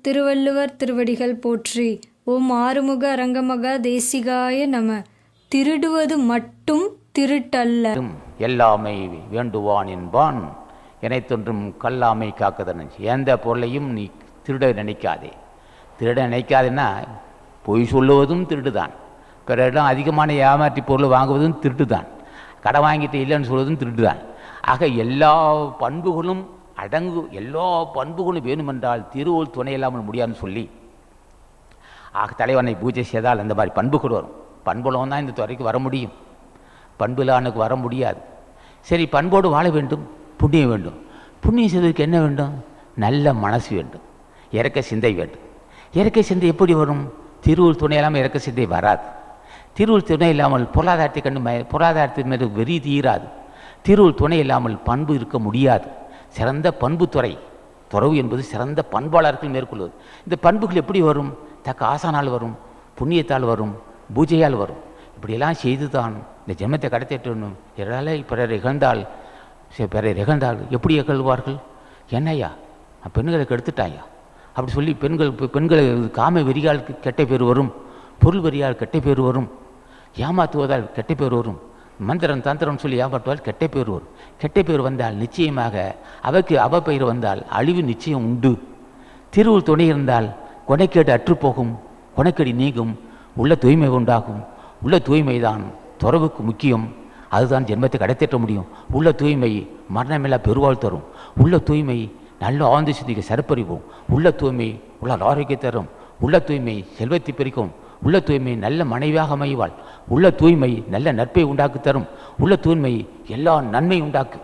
திருவள்ளுவர் திருவடிகள் போற்றி ஓம் ஆறுமுக அரங்கமக தேசிகாய நம. திருடுவது மட்டும் திருட்டல்ல. எல்லாமை வேண்டுவான் என்பான். இணைத்தொன்றும் கல்லாமை காக்குதன் எந்த பொருளையும் நீ திருட நினைக்காதே. திருட நினைக்காதுன்னா பொய் சொல்லுவதும் திருடுதான். பிறரிடம் அதிகமான ஏமாற்றி பொருள் வாங்குவதும் திருட்டுதான். கடை வாங்கிட்டு இல்லைன்னு சொல்வதும் திருட்டுதான். ஆக எல்லா பண்புகளும் அடங்கு எல்லா பண்புகளும் வேணுமென்றால் திருவோல் துணை இல்லாமல் முடியாதுன்னு சொல்லி ஆக தலைவனை பூஜை செய்தால் அந்த மாதிரி பண்புகள் வரும். பண்புள்ளவன் தான் இந்த துறைக்கு வர முடியும். பண்புலானுக்கு வர முடியாது. சரி பண்போடு வாழ வேண்டும் புண்ணியம் வேண்டும். புண்ணியம் செய்வதற்கு என்ன வேண்டும்? நல்ல மனசு வேண்டும். இறக்க சிந்தை வேண்டும். இறக்க சிந்தை எப்படி வரும்? திருவுள் துணை இல்லாமல் இறக்க சிந்தை வராது. திருவுள் துணை இல்லாமல் பொருளாதாரத்தை கண்டு பொருளாதாரத்தின் மீது வெறி தீராது. திருவுள் துணை இல்லாமல் பண்பு இருக்க முடியாது. சிறந்த பண்புத்துறை. துறவு என்பது சிறந்த பண்பாளர்கள் மேற்கொள்வது. இந்த பண்புகள் எப்படி வரும்? தக்க ஆசானால் வரும் புண்ணியத்தால் வரும் பூஜையால் வரும். இப்படியெல்லாம் செய்து தான் இந்த ஜென்மத்தை கடத்திட்டணும் இதனால் பிறர் இகழ்ந்தால் சரி, பிறர் இகழ்ந்தால் எப்படி இகழ்வார்கள்? என்னய்யா? நான் பெண்களை கெடுத்துட்டாயா அப்படி சொல்லி பெண்கள் பெண்களை காம வெறியால் கெட்ட பேர் வரும். பொருள் வெறியால் கெட்ட பேர் வரும். ஏமாத்துவதால் கெட்ட பேர் வரும். மந்திரம் தந்திரம் சொல்லி ஏமாற்றுவதால் கெட்ட பேர் வரும். கெட்ட பேர் வந்தால் நிச்சயமாக அவைக்கு அவ பெயர் வந்தால் அழிவு நிச்சயம் உண்டு. திருவுள் துணை இருந்தால் கொனைக்கேடு அற்றுப்போகும் கொனைக்கடி நீங்கும் உள்ள தூய்மை உண்டாகும். உள்ள தூய்மைதான் துறவுக்கு முக்கியம். அதுதான் ஜென்மத்தை கடைத்தேற்ற முடியும். உள்ள தூய்மை மரணமில்லா பெருவாழ் தரும். உள்ள தூய்மை நல்ல ஆழ்ந்து சிந்திக்க சரப்பறிவோம். உள்ள தூய்மை உள்ள ஆரோக்கியம் தரும். உள்ள தூய்மை செல்வத்தை பிரிக்கும். உள்ள தூய்மை நல்ல மனைவியாக அமைவாள். உள்ள தூய்மை நல்ல நட்பை உண்டாக்கி தரும். உள்ள தூய்மை எல்லா நன்மை உண்டாக்கு.